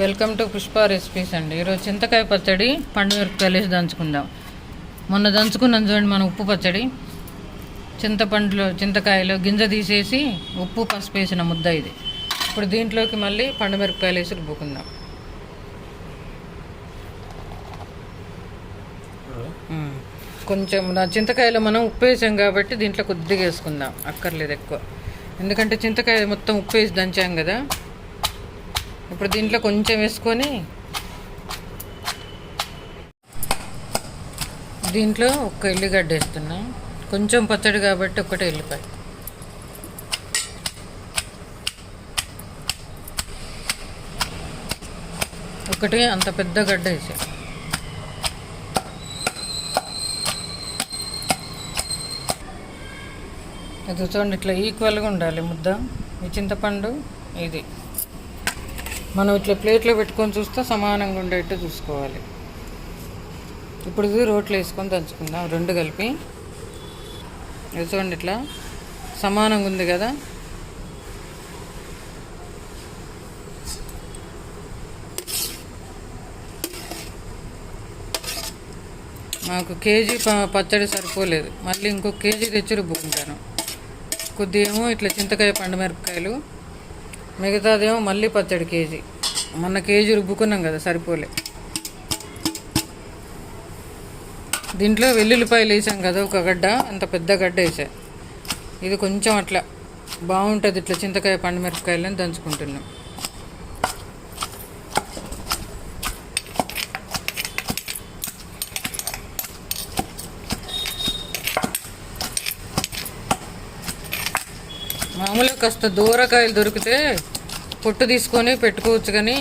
Welcome to Pushpa recipes అండి. ఈరోజు చింతకాయ పచ్చడి పండు మిరపకాయలు వేసి దంచుకుందాం. మొన్న దంచుకున్నాం చూడండి మనం ఉప్పు పచ్చడి. చింతపండులో చింతకాయలో గింజ తీసేసి ఉప్పు పసుపు వేసిన ముద్ద ఇది. ఇప్పుడు దీంట్లోకి మళ్ళీ పండు మిరపకాయలు వేసి రుబ్బుకుందాం. కొంచెం నా చింతకాయలో మనం ఉప్పు వేసాం కాబట్టి దీంట్లో కొద్దిగా వేసుకుందాం. అక్కర్లేదు ఎక్కువ. ఎందుకంటే చింతకాయ మొత్తం ఉప్పు వేసి దంచాం కదా. ఇప్పుడు దీంట్లో కొంచెం వేసుకొని దీంట్లో ఒక ఎల్లిగడ్డ వేస్తున్నా. కొంచెం పచ్చడి కాబట్టి ఒకటే ఎల్లిపాయ. ఒకటి అంత పెద్ద గడ్డ వేసా. అది చూడండి ఇట్లా ఈక్వల్గా ఉండాలి ముద్ద. ఈ చింతపండు ఇది. మనం ఇట్లా ప్లేట్లో పెట్టుకొని చూస్తే సమానంగా ఉండేట్టు చూసుకోవాలి. ఇప్పుడు ఇది రోట్లో వేసుకొని దంచుకుందాం. రెండు కలిపి. ఇది చూడండి ఇట్లా సమానంగా ఉంది కదా. మాకు కేజీ ప- పచ్చడి సరిపోలేదు. మళ్ళీ ఇంకో కేజీ తెచ్చి రుబ్బుకుంటాను కొద్దిగా ఏమో ఇట్లా చింతకాయ పండు మిరపకాయలు. మిగతాదేమో మళ్ళీ పచ్చడి కేజీ. మొన్న కేజీ రుబ్బుకున్నాం కదా సరిపోలే. దీంట్లో వెల్లుల్లిపాయలు వేసాం కదా ఒక గడ్డ అంత పెద్ద గడ్డ వేసా. ఇది కొంచెం అట్లా బాగుంటుంది ఇట్లా చింతకాయ పండు మిరపకాయలని దంచుకుంటున్నాం. మామూలుగా కాస్త దూరకాయలు దొరికితే పొట్టు తీసుకొని పెట్టుకోవచ్చు కానీ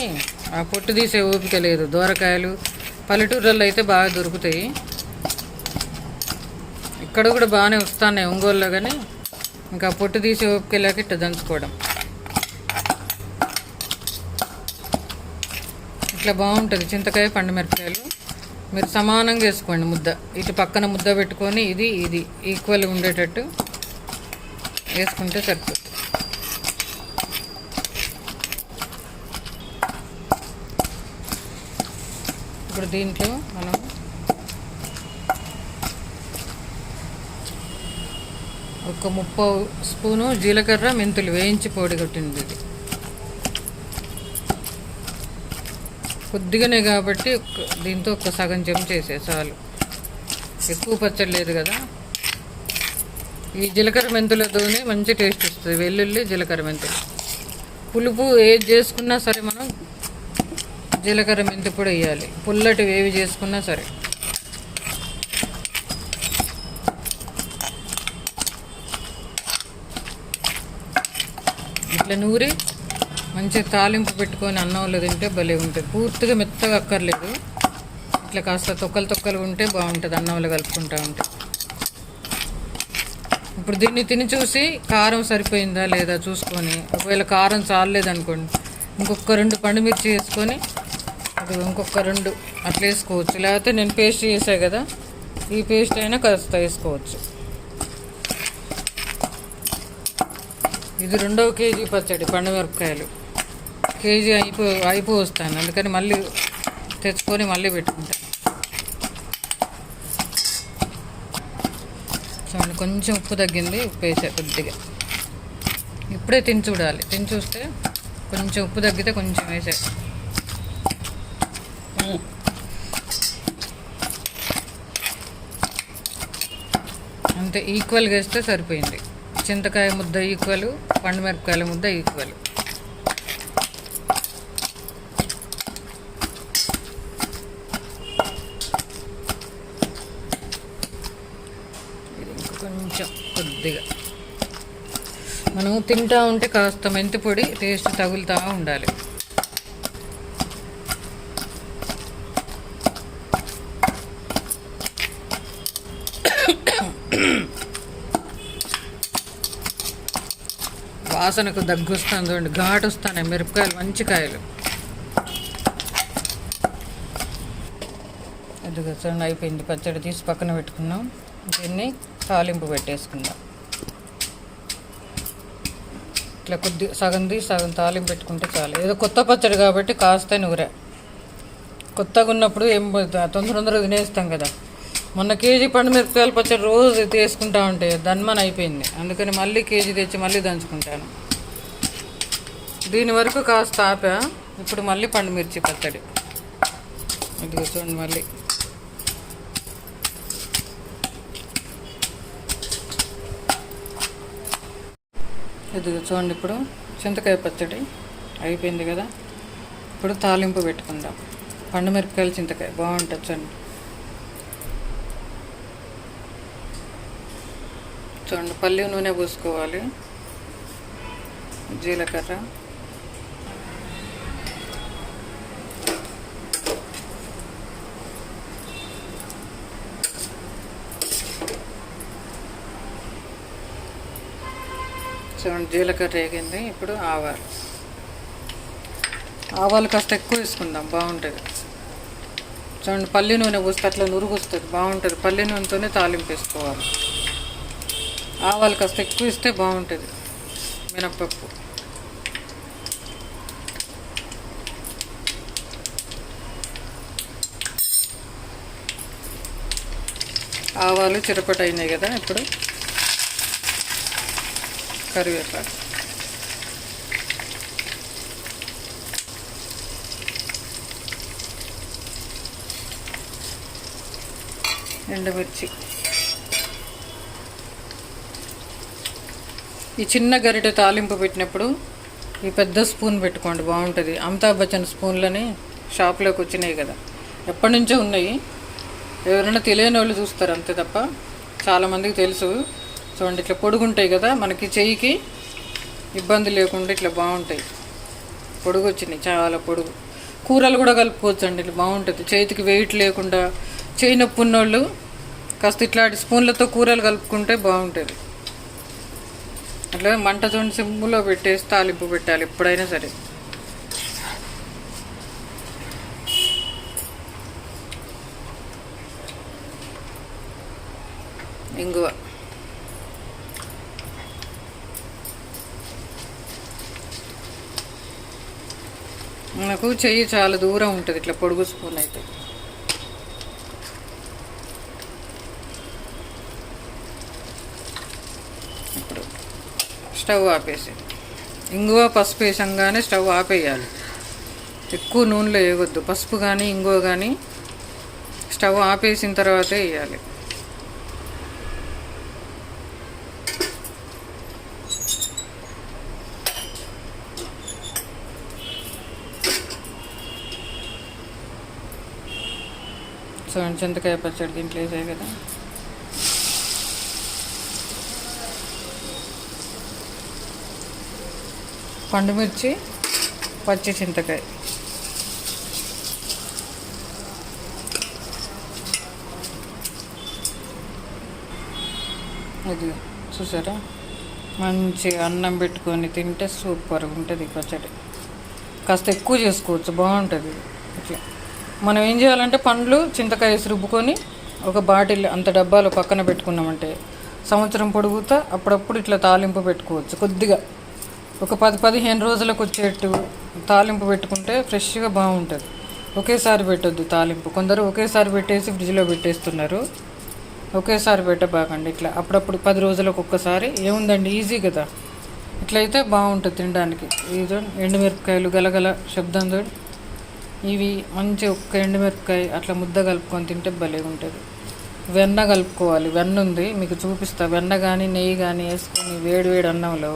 ఆ పొట్టు తీసే ఓపిక లేదు. దోరకాయలు పల్లెటూర్లలో అయితే బాగా దొరుకుతాయి. ఇక్కడ కూడా బాగానే వస్తున్నాయి ఒంగోలులో కానీ. ఇంకా పొట్టు తీసే ఓపిక లేక ఇట్ట దంచుకోవడం. ఇట్లా బాగుంటుంది. చింతకాయ పండుమిరపకాయలు. మీరు సమానంగా వేసుకోండి ముద్ద. ఇటు పక్కన ముద్ద పెట్టుకొని ఇది ఇది ఈక్వల్గా ఉండేటట్టు వేసుకుంటే సరిపోతుంది. ఇప్పుడు దీంట్లో మనం ఒక ముప్పై స్పూను జీలకర్ర మెంతులు వేయించి పొడి కొట్టింది ఇది. కొద్దిగానే కాబట్టి దీంతో ఒక సగం చెంచా చేసే చాలు. ఎక్కువ పచ్చడి లేదు కదా. ఈ జీలకర్ర మెంతులతోనే మంచి టేస్ట్ వస్తుంది. వెల్లుల్లి జీలకర్ర మెంతులు. పులుపు ఏది చేసుకున్నా సరే మనం జీలకర్ర మెంతి పొడి వేయాలి పుల్లటి వేవి చేసుకున్నా సరే. ఇట్లా నూరి మంచిగా తాలింపు పెట్టుకొని అన్నంలో తింటే భలే ఉంటుంది. పూర్తిగా మెత్తగా అక్కర్లేదు. ఇట్లా కాస్త తొక్కలు తొక్కలు ఉంటే బాగుంటుంది. అన్నంలో కలుపుకుంటా ఉంటే. ఇప్పుడు దీన్ని తిని చూసి కారం సరిపోయిందా లేదా చూసుకొని ఒకవేళ కారం చాలేదనుకోండి ఇంకొక రెండు పండుమిర్చి వేసుకొని అది ఇంకొక రెండు అట్లా వేసుకోవచ్చు. లేకపోతే నేను పేస్ట్ చేసా కదా ఈ పేస్ట్ అయినా కాస్త వేసుకోవచ్చు. ఇది రెండవ కేజీ పచ్చడి పండుమిరపకాయలు. కేజీ అయిపో అయిపో వస్తాను అందుకని మళ్ళీ తెచ్చుకొని మళ్ళీ పెట్టుకుంటాను చూడండి కొంచెం ఉప్పు తగ్గింది ఉప్పు వేసా కొద్దిగా. ఇప్పుడే తిని చూడాలి. తిని చూస్తే కొంచెం ఉప్పు తగ్గితే కొంచెం వేసా అంతే ఈక్వల్గా వేస్తే సరిపోయింది. చింతకాయ ముద్ద ఈక్వల్ పండు మిరపకాయల ముద్ద ఈక్వల్ కొంచెం కొద్దిగా. మనం తింటా ఉంటే కాస్త మెంతిపొడి టేస్ట్ తగులుతూ ఉండాలి. వాసనకు దగ్గు వస్తాను చూడండి. ఘాటు వస్తాయి మిరపకాయలు మంచి కాయలు. ఇదిగో చూడండి అయిపోయింది. పచ్చడి తీసి పక్కన పెట్టుకున్నాం. దీన్ని తాలింపు పెట్టేసుకుందాం. ఇట్లా కొద్ది సగం తీసి సగం తాలింపు పెట్టుకుంటే చాలు. ఏదో కొత్త పచ్చడి కాబట్టి కాస్త నూరే కొత్తగా ఉన్నప్పుడు ఏం తొందర తొందరగా తినేస్తాం కదా. మొన్న కేజీ పండుమిరపకాయలు పచ్చడి రోజు తీసుకుంటా ఉంటే దన్మన్ అయిపోయింది. అందుకని మళ్ళీ కేజీ తెచ్చి మళ్ళీ దంచుకుంటాను. దీని వరకు కాస్త ఆపా. ఇప్పుడు మళ్ళీ పండు మిర్చి పచ్చడి. ఇది చూడండి మళ్ళీ. ఇది చూడండి ఇప్పుడు చింతకాయ పచ్చడి అయిపోయింది కదా. ఇప్పుడు తాలింపు పెట్టుకుందాం. పండు మిరపకాయలు చింతకాయ. బాగుంటుంది చూడండి. చూడండి పల్లి నూనె పోసుకోవాలి. జీలకర్ర. చూడండి జీలకర్ర వేగింది. ఇప్పుడు ఆవాలు. ఆవాలు కాస్త ఎక్కువ వేసుకుందాం బాగుంటుంది. చూడండి పల్లి నూనె పోస్తే అట్లా నురుగు వస్తుంది బాగుంటుంది. పల్లి నూనెతోనే తాలింపు వేసుకోవాలి. ఆవాలు కాస్త ఎక్కువ ఇస్తే బాగుంటుంది. మినప్పప్పు. ఆవాలు చిరపట అయినాయి కదా ఇప్పుడు. కరివేపాకు. ఎండుమిర్చి. ఈ చిన్న గరిటె తాలింపు పెట్టినప్పుడు ఈ పెద్ద స్పూన్ పెట్టుకోండి బాగుంటుంది. అమితాబ్ బచ్చన్ స్పూన్లని షాప్లోకి వచ్చినాయి కదా. ఎప్పటి నుంచో ఉన్నాయి. ఎవరైనా తెలియని వాళ్ళు చూస్తారు అంతే తప్ప చాలామందికి తెలుసు. చూడండి ఇట్లా పొడుగుంటాయి కదా మనకి చెయ్యికి ఇబ్బంది లేకుండా ఇట్లా బాగుంటాయి. పొడుగు వచ్చినాయి చాలా పొడుగు. కూరలు కూడా కలుపుకోవచ్చు అండి ఇట్లా బాగుంటుంది. చేతికి వెయిట్ లేకుండా చేయి నొప్పి ఉన్నోళ్ళు కాస్త ఇట్లాంటి స్పూన్లతో కూరలు కలుపుకుంటే బాగుంటుంది. అట్లా మంట చూడండి సిమ్ములో పెట్టేసి తాలింపు పెట్టాలి ఎప్పుడైనా సరే. ఇంగువ. నాకు చెయ్యి చాలా దూరం ఉంటుంది ఇట్లా పొడుగు స్పూన్ అయితే. స్టవ్ ఆపేసి ఇంగువ పసుపు వేసంగానే స్టవ్ ఆపేయాలి. ఎక్కువ నూనెలో వేయవద్దు. పసుపు కానీ ఇంగువ కానీ స్టవ్ ఆపేసిన తర్వాతే వేయాలి. సో చింతకాయ పచ్చడి దీంట్లో వేసాయి కదా. పండుమిర్చి పచ్చి చింతకాయ. ఇది చూసారా? మంచి అన్నం పెట్టుకొని తింటే సూపర్గా ఉంటుంది పచ్చడి. కాస్త ఎక్కువ చేసుకోవచ్చు బాగుంటుంది. ఇట్లా. మనం ఏం చేయాలంటే పండ్లు చింతకాయ వేసి రుబ్బుకొని ఒక బాటిల్ అంత డబ్బాలో పక్కన పెట్టుకున్నామంటే సంవత్సరం పొడుగుతా అప్పుడప్పుడు ఇట్లా తాలింపు పెట్టుకోవచ్చు కొద్దిగా. ఒక పది పదిహేను రోజులకు వచ్చేట్టు తాలింపు పెట్టుకుంటే ఫ్రెష్గా బాగుంటుంది. ఒకేసారి పెట్టొద్దు తాలింపు. కొందరు ఒకేసారి పెట్టేసి ఫ్రిడ్జ్లో పెట్టేస్తున్నారు. ఒకేసారి పెట్టబాకండి ఇట్లా. అప్పుడప్పుడు పది రోజులకు ఒక్కసారి. ఏముందండి? ఈజీ కదా. ఇట్లయితే బాగుంటుంది తినడానికి. ఇది ఎండుమిరపకాయలు గలగల శబ్దం చూడు ఇవి మంచి ఒక్క ఎండుమిరపకాయ అట్లా ముద్ద కలుపుకొని తింటే భలే ఉంటుంది. వెన్న కలుపుకోవాలి. వెన్న ఉంది మీకు చూపిస్తా. వెన్న కానీ నెయ్యి కానీ వేసుకొని వేడి వేడి అన్నంలో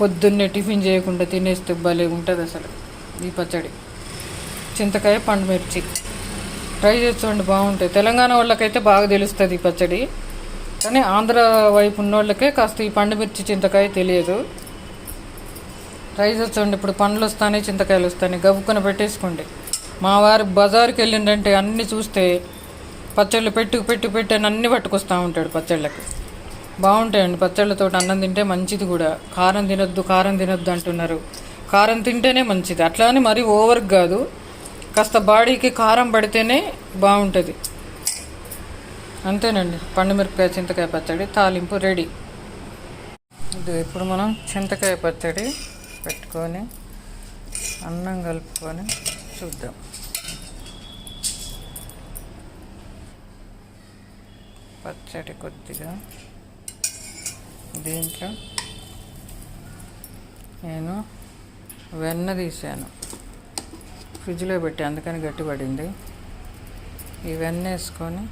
పొద్దున్నే టిఫిన్ చేయకుండా తినేస్తే భలే ఉంటుంది అసలు ఈ పచ్చడి. చింతకాయ పండు మిర్చి ట్రై చేసుకోండి బాగుంటాయి. తెలంగాణ వాళ్ళకైతే బాగా తెలుస్తుంది ఈ పచ్చడి. కానీ ఆంధ్ర వైపు ఉన్న వాళ్ళకే కాస్త ఈ పండు మిర్చి చింతకాయ తెలియదు. ట్రై చేసి ఇప్పుడు పండ్లు వస్తాయి చింతకాయలు వస్తాయి గబుక్కున పెట్టేసుకోండి. మా వారు బజారుకి వెళ్ళిండంటే అన్నీ చూస్తే పచ్చళ్ళు పెట్టు పెట్టు పెట్టి అన్నీ పట్టుకొస్తూ ఉంటాడు పచ్చళ్ళకి. బాగుంటాయండి. పచ్చళ్ళతో అన్నం తింటే మంచిది కూడా. కారం తినొద్దు కారం తినొద్దు అంటున్నారు. కారం తింటేనే మంచిది. అట్లా అని మరీ ఓవర్ కాదు. కాస్త బాడీకి కారం పడితేనే బాగుంటుంది. అంతేనండి. పండుమిరపకాయ చింతకాయ పచ్చడి తాలింపు రెడీ. ఇది ఇప్పుడు మనం చింతకాయ పచ్చడి పెట్టుకొని అన్నం కలుపుకొని చూద్దాం. పచ్చడి కొద్దిగా దీంట్లో నేను వెన్న తీసాను ఫ్రిడ్జ్లో పెట్టి అందుకని గట్టిపడింది. ఈ వెన్న వేసుకొని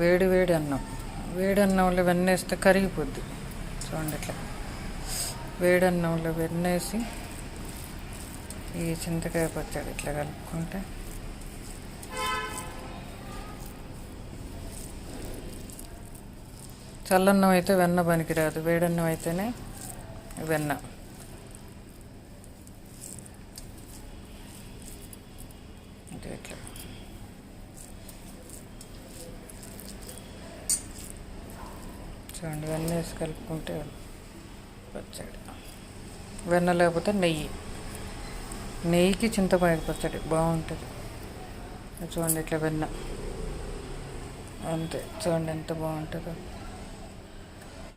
వేడి వేడి అన్నం. వేడి అన్నంలో వెన్న వేస్తే కరిగిపోద్ది. చూడండి ఇట్లా. వేడి అన్నంలో వెన్న వేసి ఈ చింతకాయ పచ్చడి ఇట్లా కలుపుకుంటే చల్లన్నం అయితే వెన్న పనికిరాదు వేడన్నం అయితేనే వెన్న. ఇట్లా. చూడండి వెన్న వేసి కలుపుకుంటే పచ్చడి. వెన్న లేకపోతే నెయ్యి. నెయ్యికి చింతపండు పచ్చడి బాగుంటుంది. చూడండి ఇట్లా వెన్న. అంతే చూడండి ఎంత బాగుంటుందో.